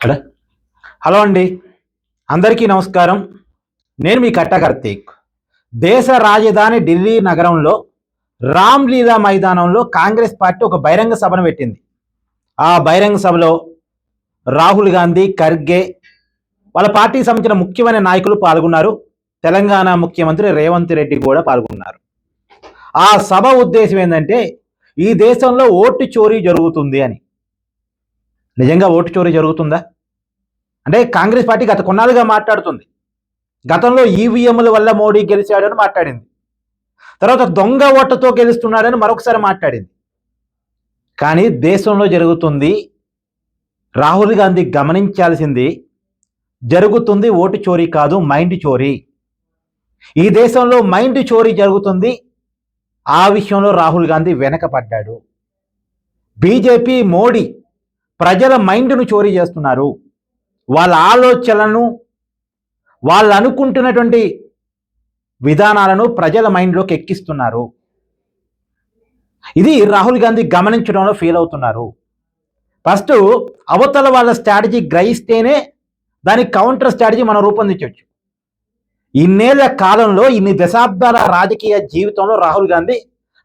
Hello? Hello అండి. అందరికీ నమస్కారం. నేను మీ కట్ట కార్తీక్. దేశ రాజధాని ఢిల్లీ నగరంలో రామ్లీలా మైదానంలో కాంగ్రెస్ పార్టీ ఒక బహిరంగ సభను పెట్టింది. ఆ బహిరంగ సభలో రాహుల్ గాంధీ ఖర్గే వాళ్ళ పార్టీకి సంబంధించిన ముఖ్యమైన నాయకులు పాల్గొన్నారు. తెలంగాణ ముఖ్యమంత్రి రేవంత్ రెడ్డి కూడా పాల్గొన్నారు. ఆ సభ ఉద్దేశం ఏంటంటే ఈ దేశంలో ఓటు చోరీ జరుగుతుంది అని. నిజంగా ఓటు చోరీ జరుగుతుందా? అంటే కాంగ్రెస్ పార్టీ గత కొన్నాళ్ళుగా మాట్లాడుతుంది. గతంలో ఈవీఎంల వల్ల మోడీ గెలిచాడని మాట్లాడింది. తర్వాత దొంగ ఓటుతో గెలుస్తున్నాడని మరొకసారి మాట్లాడింది. కానీ దేశంలో జరుగుతుంది రాహుల్ గాంధీ గమనించాల్సింది జరుగుతుంది ఓటు చోరీ కాదు మైండ్ చోరీ. ఈ దేశంలో మైండ్ చోరీ జరుగుతుంది ఆ విషయంలో రాహుల్ గాంధీ వెనకపడ్డాడు బీజేపీ మోడీ ప్రజల మైండ్ను చోరీ చేస్తున్నారు. వాళ్ళ ఆలోచనలను వాళ్ళు అనుకుంటున్నటువంటి విధానాలను ప్రజల మైండ్లోకి ఎక్కిస్తున్నారు. ఇది రాహుల్ గాంధీ గమనించడంలో ఫీల్ అవుతున్నారు. ఫస్ట్ అవతల వాళ్ళ స్ట్రాటజీ గ్రహిస్తేనే దాని కౌంటర్ స్ట్రాటజీ మనం రూపొందించవచ్చు. ఇన్నేళ్ళ కాలంలో ఇన్ని దశాబ్దాల రాజకీయ జీవితంలో రాహుల్ గాంధీ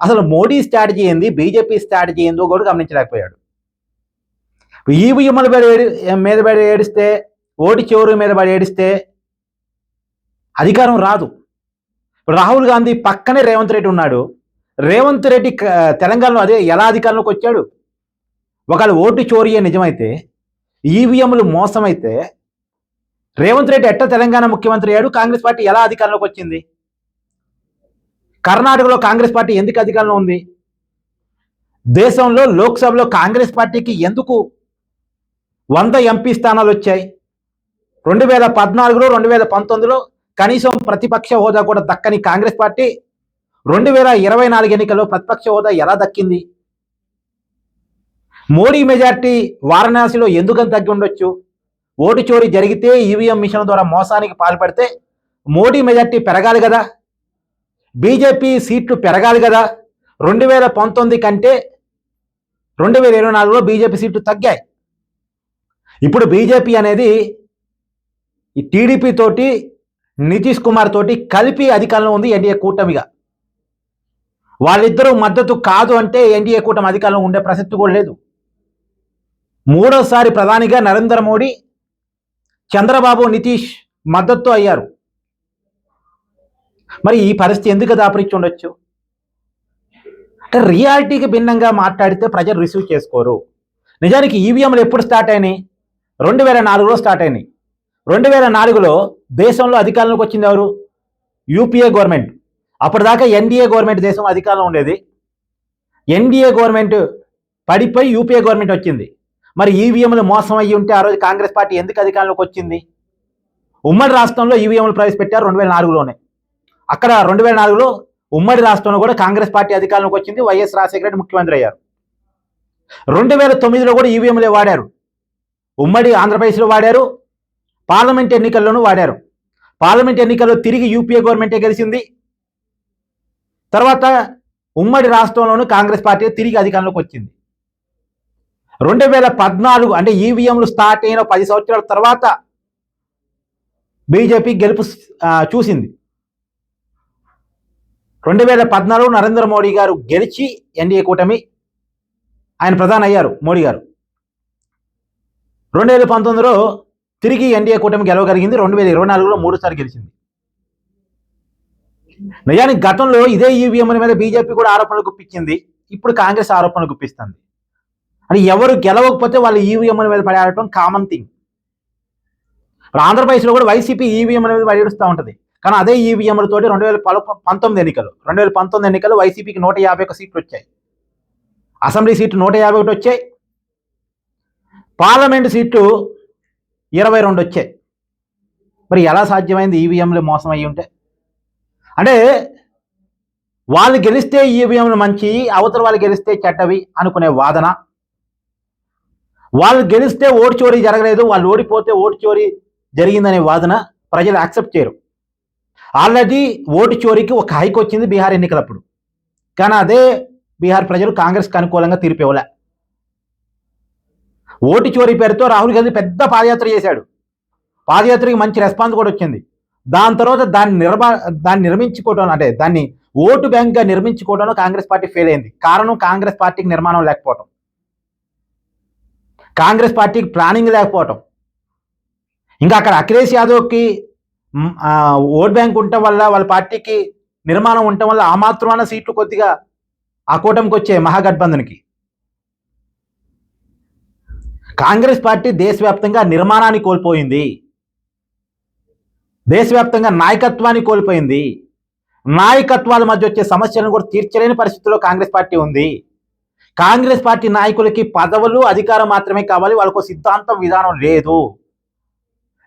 అసలు మోడీ స్ట్రాటజీ ఏంది బీజేపీ స్ట్రాటజీ ఏందో కూడా గమనించలేకపోయాడు. ఈవీఎంల మీద మీద పడి ఏడిస్తే ఓటి చివరి మీద పడి ఏడిస్తే అధికారం రాదు. ఇప్పుడు రాహుల్ గాంధీ పక్కనే రేవంత్ రెడ్డి ఉన్నాడు. రేవంత్ రెడ్డి తెలంగాణలో అదే ఎలా అధికారంలోకి వచ్చాడు? ఒకవేళ ఓటు చోరీయే నిజమైతే ఈవీఎంలు మోసమైతే రేవంత్ రెడ్డి ఎట్ట తెలంగాణ ముఖ్యమంత్రి అయ్యాడు? కాంగ్రెస్ పార్టీ ఎలా అధికారంలోకి వచ్చింది? కర్ణాటకలో కాంగ్రెస్ పార్టీ ఎందుకు అధికారంలో ఉంది? దేశంలో లోక్సభలో కాంగ్రెస్ పార్టీకి ఎందుకు వంద ఎంపీ స్థానాలు వచ్చాయి. రెండు వేల పద్నాలుగులో రెండు వేల పంతొమ్మిదిలో కనీసం ప్రతిపక్ష హోదా కూడా దక్కని కాంగ్రెస్ పార్టీ రెండు వేల ఇరవై నాలుగు ఎన్నికల్లో ప్రతిపక్ష హోదా ఎలా దక్కింది? మోడీ మెజార్టీ వారణాసిలో ఎందుకని తగ్గి ఉండొచ్చు? ఓటు చోరీ జరిగితే ఈవీఎం మిషన్ ద్వారా మోసానికి పాల్పడితే మోడీ మెజార్టీ పెరగాలి కదా? బీజేపీ సీట్లు పెరగాలి కదా? రెండు వేల పంతొమ్మిది కంటే రెండు వేల ఇరవై నాలుగులో బీజేపీ సీట్లు తగ్గాయి. ఇప్పుడు బీజేపీ అనేది ఈ టీడీపీ తోటి నితీష్ కుమార్ తోటి కలిపి అధికారంలో ఉంది ఎన్డీఏ కూటమిగా. వాళ్ళిద్దరూ మద్దతు కాదు అంటే ఎన్డీఏ కూటమి అధికారంలో ఉండే ప్రసక్తి కూడా లేదు. మూడోసారి ప్రధానిగా నరేంద్ర మోడీ చంద్రబాబు నితీష్ మద్దతు అయ్యారు. మరి ఈ పరిస్థితి ఎందుకు దాపరించి ఉండొచ్చు? అంటే రియాలిటీకి భిన్నంగా మాట్లాడితే ప్రజలు రిసీవ్ చేసుకోరు. నిజానికి ఈవీఎంలు ఎప్పుడు స్టార్ట్ అయినాయి? రెండు వేల నాలుగులో స్టార్ట్ అయినాయి. రెండు వేల నాలుగులో దేశంలో అధికారంలోకి వచ్చింది ఎవరు? UPA government. అప్పటిదాకా ఎన్డీఏ గవర్నమెంట్ దేశం అధికారంలో ఉండేది. ఎన్డీఏ గవర్నమెంట్ పడిపోయి యూపీఏ గవర్నమెంట్ వచ్చింది. మరి ఈవీఎంలు మోసం అయ్యి ఉంటే ఆ రోజు కాంగ్రెస్ పార్టీ ఎందుకు అధికారంలోకి వచ్చింది? ఉమ్మడి రాష్ట్రంలో ఈవీఎంలు ప్రవేశపెట్టారు రెండు వేల నాలుగులోనే. అక్కడ రెండు వేల నాలుగులో ఉమ్మడి రాష్ట్రంలో కూడా కాంగ్రెస్ పార్టీ అధికారంలోకి వచ్చింది. వైఎస్ రాజశేఖర రెడ్డి ముఖ్యమంత్రి అయ్యారు. రెండు వేల తొమ్మిదిలో కూడా ఈవీఎంలే వాడారు. ఉమ్మడి ఆంధ్రప్రదేశ్లో వాడారు. పార్లమెంట్ ఎన్నికల్లోనూ వాడారు. పార్లమెంట్ ఎన్నికల్లో తిరిగి యూపీఏ గవర్నమెంటే గెలిచింది. తర్వాత ఉమ్మడి రాష్ట్రంలోనూ కాంగ్రెస్ పార్టీ తిరిగి అధికారంలోకి వచ్చింది. రెండు వేల పద్నాలుగు అంటే ఈవీఎంలు స్టార్ట్ అయిన పది సంవత్సరాల తర్వాత బీజేపీ గెలుపు చూసింది. రెండు వేల పద్నాలుగు నరేంద్ర మోడీ గారు గెలిచి ఎన్డీఏ కూటమి ఆయన ప్రధాని అయ్యారు మోడీ గారు. రెండు వేల పంతొమ్మిదిలో తిరిగి ఎన్డీఏ కూటమి గెలవగలిగింది. రెండు వేల ఇరవై నాలుగులో మూడుసార్లు గెలిచింది. నిజానికి గతంలో ఇదే ఈవీఎంల మీద బీజేపీ కూడా ఆరోపణలు గుప్పించింది. ఇప్పుడు కాంగ్రెస్ ఆరోపణలు గుప్పిస్తుంది. అని ఎవరు గెలవకపోతే వాళ్ళు ఈవీఎంల మీద పడేయడం కామన్ థింగ్ ఇప్పుడు ఆంధ్రప్రదేశ్లో కూడా వైసీపీ ఈవీఎంల మీద పడేడుస్తూ ఉంటుంది. కానీ అదే ఈవీఎంలతో రెండు వేల పల పంతొమ్మిది ఎన్నికలు. రెండు వేల పంతొమ్మిది ఎన్నికలు వైసీపీకి నూట యాభై ఒక సీట్లు వచ్చాయి. అసెంబ్లీ సీట్లు నూట యాభై ఒకటి వచ్చాయి. పార్లమెంట్ సీట్లు ఇరవై రెండు వచ్చాయి. మరి ఎలా సాధ్యమైంది ఈవీఎంలు మోసం అయ్యి ఉంటే? అంటే వాళ్ళు గెలిస్తే ఈవీఎంలు మంచి అవతల వాళ్ళు గెలిస్తే చెడ్డవి అనుకునే వాదన. వాళ్ళు గెలిస్తే ఓటు చోరీ జరగలేదు వాళ్ళు ఓడిపోతే ఓటు చోరీ జరిగిందనే వాదన ప్రజలు యాక్సెప్ట్ చేయరు. ఆల్రెడీ ఓటు చోరీకి ఒక హైక్ వచ్చింది బీహార్ ఎన్నికలప్పుడు. కానీ అదే బీహార్ ప్రజలు కాంగ్రెస్కి అనుకూలంగా తీర్పు ఇవ్వలే. ఓటు చోరీ పేరుతో రాహుల్ గాంధీ పెద్ద పాదయాత్ర చేశాడు. పాదయాత్రకి మంచి రెస్పాన్స్ కూడా వచ్చింది. దాని తర్వాత దాన్ని నిర్మా దాన్ని నిర్మించుకోవడం అంటే దాన్ని ఓటు బ్యాంక్గా నిర్మించుకోవడంలో కాంగ్రెస్ పార్టీ ఫెయిల్ అయింది. కారణం కాంగ్రెస్ పార్టీకి నిర్మాణం లేకపోవటం. కాంగ్రెస్ పార్టీకి ప్లానింగ్ లేకపోవటం. ఇంకా అక్కడ అఖిలేష్ యాదవ్కి ఓటు ఓట్ బ్యాంక్ ఉండటం వల్ల వాళ్ళ పార్టీకి నిర్మాణం ఉండటం వల్ల ఆ మాత్రమైన సీట్లు కొద్దిగా ఆ కూటమికి వచ్చే మహాగఠబంధన్కి. కాంగ్రెస్ పార్టీ దేశవ్యాప్తంగా నిర్మాణాన్ని కోల్పోయింది. దేశవ్యాప్తంగా నాయకత్వాన్ని కోల్పోయింది. నాయకత్వాల మధ్య వచ్చే సమస్యలను కూడా తీర్చలేని పరిస్థితిలో కాంగ్రెస్ పార్టీ ఉంది. కాంగ్రెస్ పార్టీ నాయకులకి పదవులు అధికారం మాత్రమే కావాలి. వాళ్ళకు సిద్ధాంతం విధానం లేదు.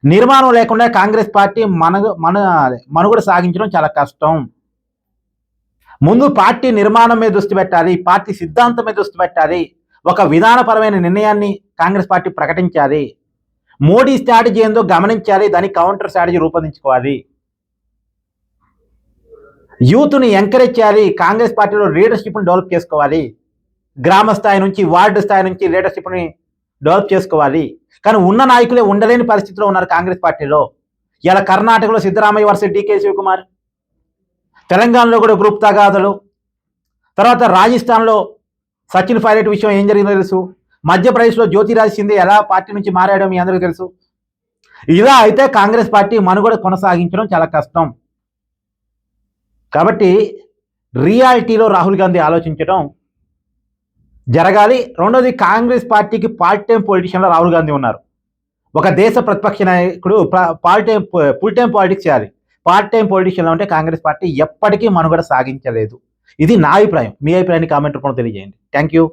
నిర్మాణం లేకుండా కాంగ్రెస్ పార్టీ మన మన మనుగడ సాగించడం చాలా కష్టం. ముందు పార్టీ నిర్మాణం మీద దృష్టి పెట్టాలి. పార్టీ సిద్ధాంతం మీద దృష్టి పెట్టాలి. ఒక విధానపరమైన నిర్ణయాన్ని కాంగ్రెస్ పార్టీ ప్రకటించాలి. మోడీ స్ట్రాటజీ ఏందో గమనించాలి. దాని కౌంటర్ స్ట్రాటజీ రూపొందించుకోవాలి. యూత్ని ఎంకరేజ్ చేయాలి. కాంగ్రెస్ పార్టీలో లీడర్షిప్ని డెవలప్ చేసుకోవాలి. గ్రామ స్థాయి నుంచి వార్డు స్థాయి నుంచి లీడర్షిప్ని డెవలప్ చేసుకోవాలి. కానీ ఉన్న నాయకులే ఉండలేని పరిస్థితిలో ఉన్నారు కాంగ్రెస్ పార్టీలో. ఇలా కర్ణాటకలో సిద్ధరామయ్య వర్సెస్ డికే శివకుమార్ తెలంగాణలో కూడా గ్రూప్ తగాదలు. తర్వాత రాజస్థాన్లో సచిన్ పైలట్ విషయం ఏం జరిగిందో తెలుసు? మధ్యప్రదేశ్లో జ్యోతిరాజ్ సింధే ఎలా పార్టీ నుంచి మారాడో మీ అందరికీ తెలుసు? ఇలా అయితే కాంగ్రెస్ పార్టీ మనుగడ కొనసాగించడం చాలా కష్టం. కాబట్టి రియాలిటీలో రాహుల్ గాంధీ ఆలోచించడం జరగాలి. రెండోది కాంగ్రెస్ పార్టీకి పార్ట్ టైం పొలిటీషియన్లో రాహుల్ గాంధీ ఉన్నారు. ఒక దేశ ప్రతిపక్ష నాయకుడు part time full time politics చేయాలి. పార్ట్ టైం పొలిటీషియన్లో ఉంటే కాంగ్రెస్ పార్టీ ఎప్పటికీ మనుగడ సాగించలేదు. ఇది నా అభిప్రాయం. మీ అభిప్రాయాన్ని కామెంట్ రూపంలో తెలియజేయండి. Thank you